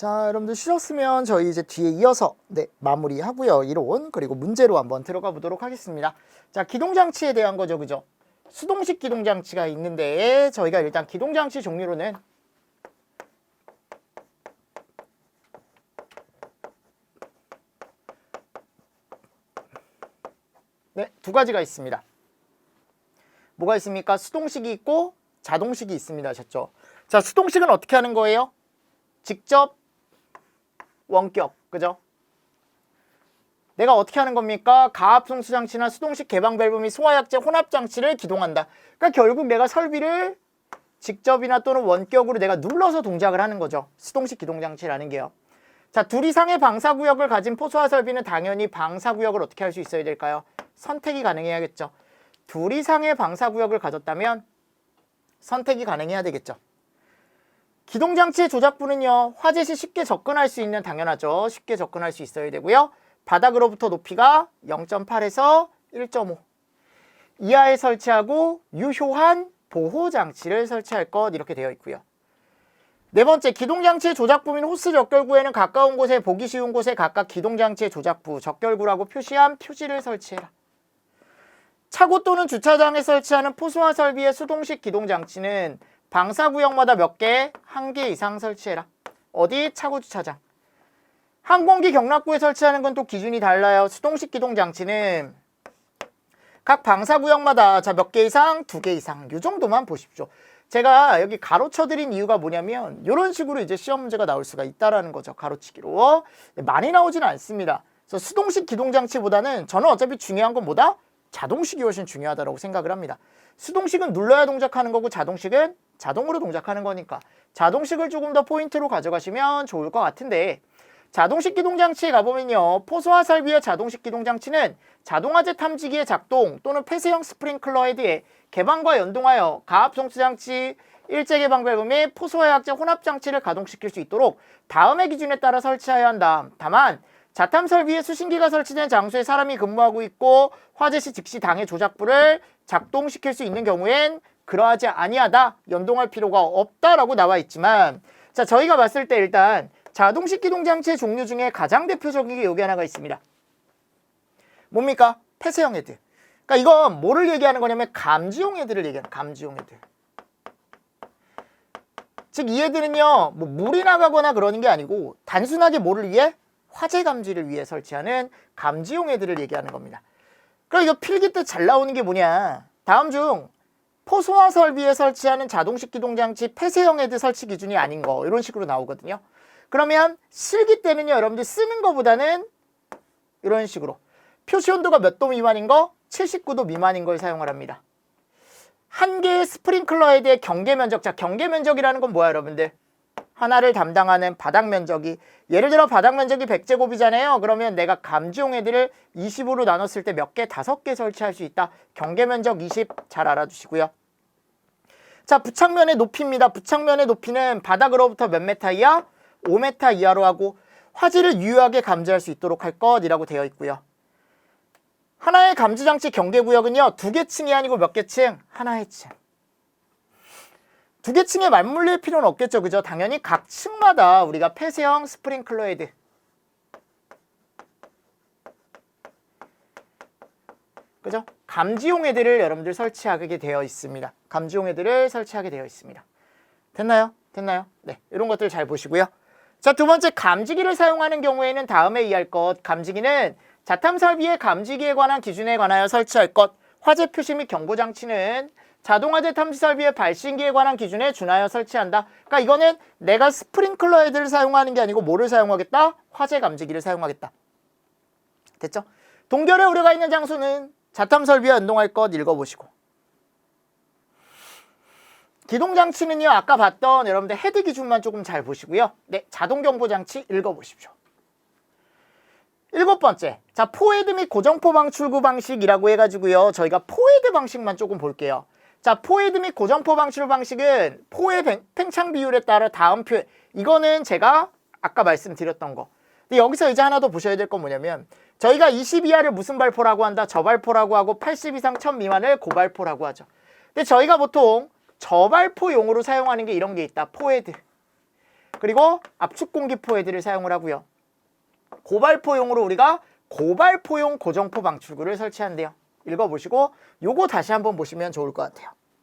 자, 여러분들 쉬셨으면 저희 이제 뒤에 이어서 네, 마무리하고요. 이론 그리고 문제로 한번 들어가 보도록 하겠습니다. 자, 기동장치에 대한 거죠. 그죠? 수동식 기동장치가 있는데 저희가 일단 기동장치 종류로는 네, 두 가지가 있습니다. 뭐가 있습니까? 수동식이 있고 자동식이 있습니다. 하셨죠? 자, 수동식은 어떻게 하는 거예요? 직접 원격, 그죠? 내가 어떻게 하는 겁니까? 가압 송수 장치나 수동식 개방 밸브 및 소화약제 혼합 장치를 기동한다. 그러니까 결국 내가 설비를 직접이나 또는 원격으로 내가 눌러서 동작을 하는 거죠. 수동식 기동 장치라는 게요. 자, 둘 이상의 방사 구역을 가진 포소화 설비는 당연히 방사 구역을 어떻게 할 수 있어야 될까요? 선택이 가능해야겠죠. 둘 이상의 방사 구역을 가졌다면 선택이 가능해야 되겠죠. 기동장치의 조작부는요. 화재 시 쉽게 접근할 수 있는 당연하죠. 쉽게 접근할 수 있어야 되고요. 바닥으로부터 높이가 0.8에서 1.5 이하에 설치하고 유효한 보호 장치를 설치할 것 이렇게 되어 있고요. 네 번째, 기동장치의 조작부 및 호스 적결구에는 가까운 곳에 보기 쉬운 곳에 각각 기동장치의 조작부, 적결구라고 표시한 표지를 설치해라. 차고 또는 주차장에 설치하는 포수화 설비의 수동식 기동장치는 방사 구역마다 몇 개? 한 개 이상 설치해라. 어디? 차고 주차장. 항공기 경락구에 설치하는 건 또 기준이 달라요. 수동식 기동 장치는 각 방사 구역마다 자 몇 개 이상? 두 개 이상. 요 정도만 보십시오. 제가 여기 가로쳐 드린 이유가 뭐냐면 이런 식으로 이제 시험 문제가 나올 수가 있다라는 거죠. 가로치기로. 많이 나오지는 않습니다. 그래서 수동식 기동 장치보다는 저는 어차피 중요한 건 뭐다? 자동식이 훨씬 중요하다고 생각을 합니다. 수동식은 눌러야 동작하는 거고 자동식은 자동으로 동작하는 거니까 자동식을 조금 더 포인트로 가져가시면 좋을 것 같은데 자동식 기동장치에 가보면요. 포소화 설비의 자동식 기동장치는 자동화재 탐지기의 작동 또는 폐쇄형 스프링클러 헤드에 개방과 연동하여 가압송수 장치, 일제 개방 밸브 및 포소화약제 혼합 장치를 가동시킬 수 있도록 다음의 기준에 따라 설치해야 한다. 다만 자탐 설비에 수신기가 설치된 장소에 사람이 근무하고 있고 화재 시 즉시 당해 조작부를 작동시킬 수 있는 경우엔 그러하지 아니하다 연동할 필요가 없다라고 나와 있지만 자 저희가 봤을 때 일단 자동식 기동 장치의 종류 중에 가장 대표적인 게 여기 하나가 있습니다. 뭡니까? 폐쇄형 헤드 그러니까 이건 뭐를 얘기하는 거냐면 감지용 헤드를 얘기하는 감지용 헤드 즉 이 헤드는요 뭐 물이 나가거나 그러는 게 아니고 단순하게 뭐를 위해? 화재 감지를 위해 설치하는 감지용 헤드를 얘기하는 겁니다. 그럼 이거 필기 때 잘 나오는 게 뭐냐? 다음 중 포소화 설비에 설치하는 자동식 기동장치 폐쇄형 헤드 설치 기준이 아닌 거 이런 식으로 나오거든요. 그러면 실기 때는요 여러분들 쓰는 거보다는 이런 식으로 표시 온도가 몇 도 미만인 거 79도 미만인 걸 사용을 합니다. 한 개의 스프링클러 헤드의 경계 면적 자 경계 면적이라는 건 뭐야 여러분들? 하나를 담당하는 바닥 면적이 예를 들어 바닥 면적이 100제곱이잖아요. 그러면 내가 감지용 헤드를 20으로 나눴을 때 몇 개? 다섯 개 설치할 수 있다. 경계 면적 20 잘 알아두시고요. 자, 부착면의 높이입니다. 부착면의 높이는 바닥으로부터 몇 메타 이하? 5m 이하로 하고 화질을 유효하게 감지할 수 있도록 할 것이라고 되어 있고요. 하나의 감지 장치 경계 구역은요. 두 개 층이 아니고 몇 개 층? 하나의 층. 두 개 층에 맞물릴 필요는 없겠죠. 그죠? 당연히 각 층마다 우리가 폐쇄형 스프링클러 헤드 그죠? 감지용 헤드를 여러분들 설치하게 되어 있습니다. 감지용 헤드를 설치하게 되어 있습니다. 됐나요? 됐나요? 네, 이런 것들 잘 보시고요. 자, 두 번째 감지기를 사용하는 경우에는 다음에 이해할 것. 감지기는 자탐 설비의 감지기에 관한 기준에 관하여 설치할 것. 화재 표시 및 경고 장치는 자동화재 탐지 설비의 발신기에 관한 기준에 준하여 설치한다. 그러니까 이거는 내가 스프링클러 헤드를 사용하는 게 아니고 뭐를 사용하겠다? 화재 감지기를 사용하겠다. 됐죠? 동결의 우려가 있는 장소는 자탐 설비와 연동할 것 읽어보시고. 기동장치는요 아까 봤던 여러분들 헤드 기준만 조금 잘 보시고요. 네 자동경보장치 읽어보십시오. 일곱 번째 자 포헤드 및 고정포방 출구 방식이라고 해가지고요. 저희가 포헤드 방식만 조금 볼게요. 자 포헤드 및 고정포 방 출구 방식은 포의 팽- 팽창 비율에 따라 다음 표 이거는 제가 아까 말씀드렸던 거. 근데 여기서 이제 하나 더 보셔야 될 건 뭐냐면 저희가 20 이하를 무슨 발포라고 한다? 저발포라고 하고 80 이상 1000 미만을 고발포라고 하죠. 근데 저희가 보통 저발포용으로 사용하는 게 이런 게 있다. 포헤드. 그리고 압축 공기 포 헤드를 사용을 하고요. 고발포용으로 우리가 고발포용 고정포 방출구를 설치한대요. 읽어보시고 요거 다시 한번 보시면 좋을 것 같아요.